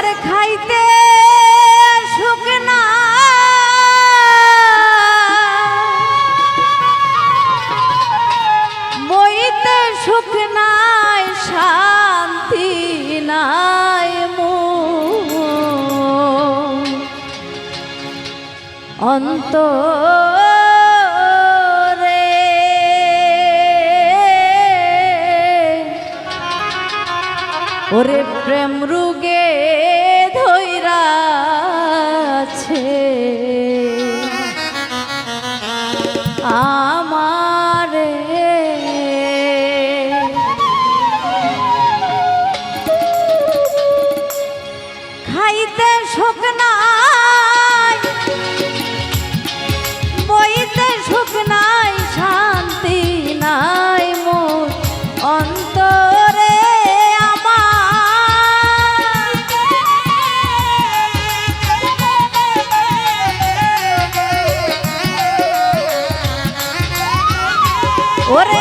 আমার খাইতে সুখ না। বইতে নাই শান্তি নাই অন্তরে ওরে প্রেম রুগে খাইতে সুখ নাই। বইতে সুখ নাই শান্তি নাই মোর অন্তরে আমার। ওরে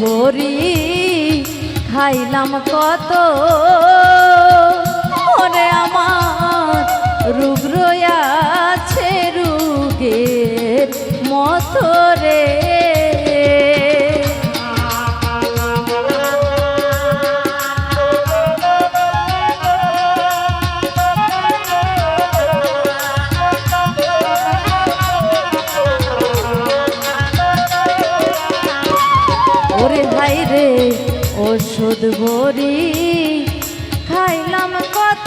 বড়ি খাইলাম কত ওষুধ ভরি খাইলাম কত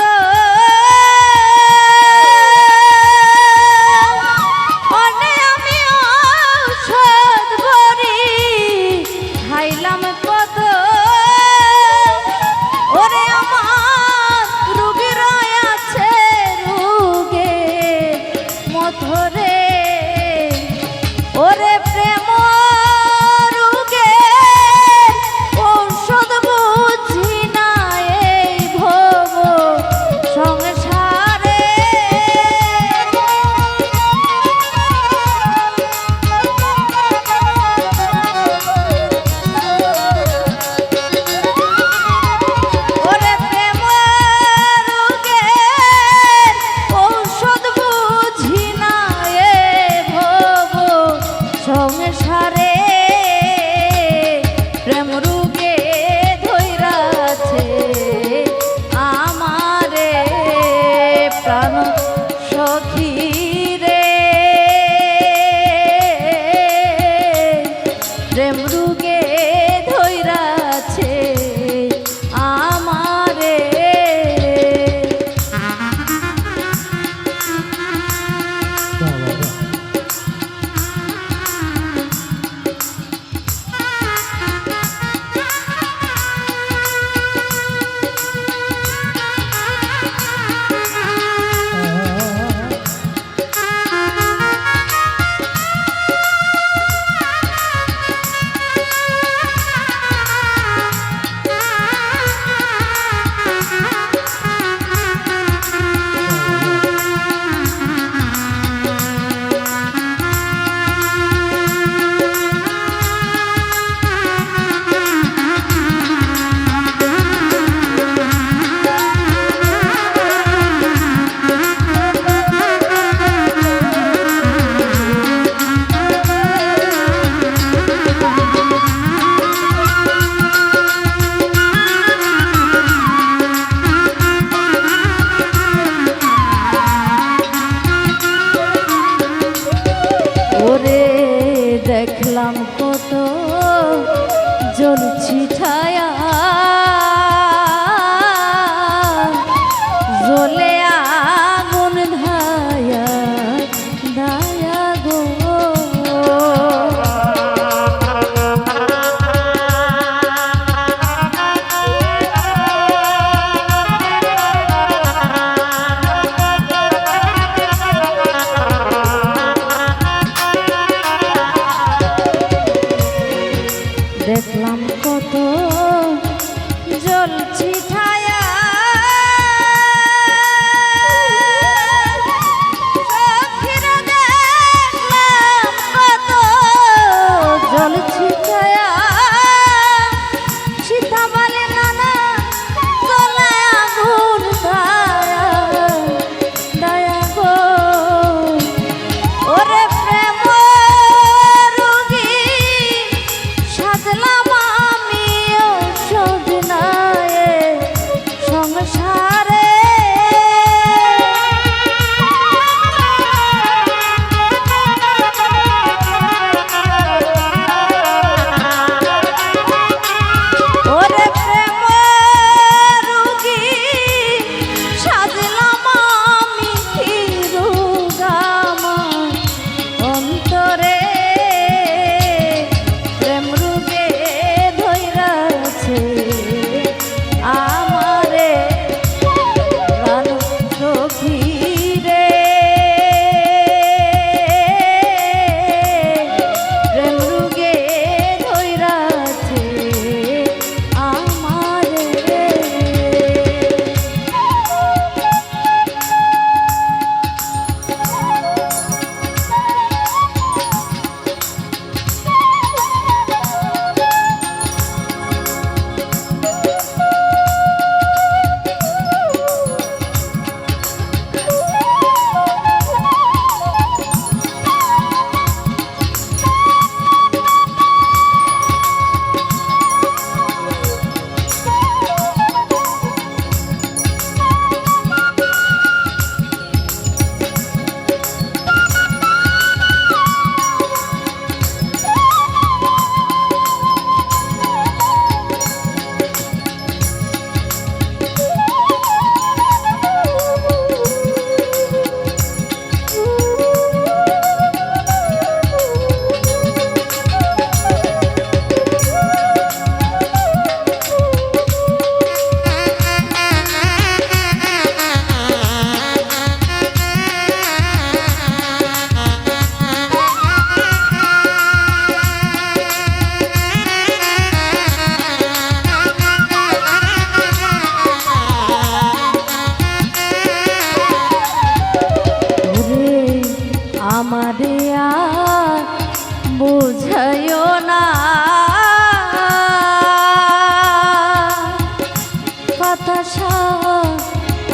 হতাশা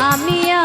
আমি আ